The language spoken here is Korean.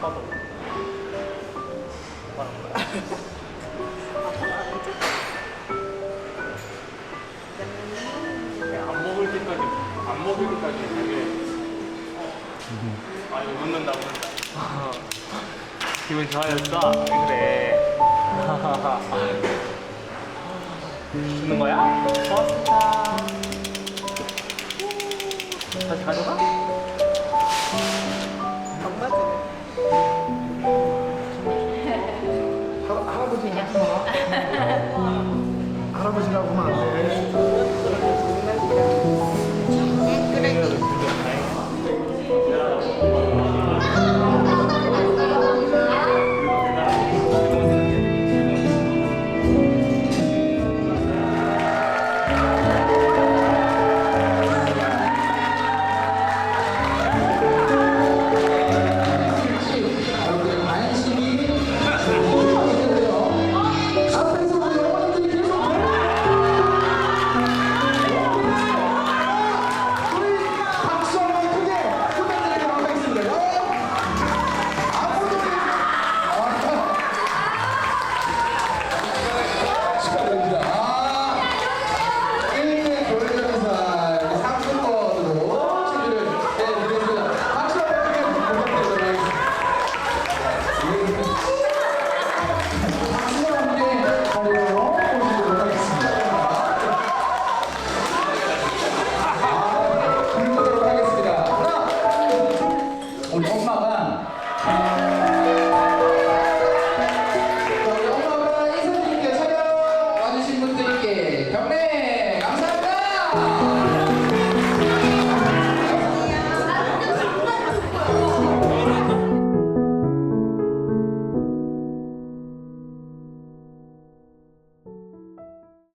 아까도 뭐라는 거야? 안 먹을 때까지 안 먹을 때까지 되게 아유 웃는다 웃는다 기분 좋아졌어? 왜 그래 죽는 거야? 고맙습니다 다시 가져가? 할아버지냐? 뭐. 할아버지라고 하면 안 돼.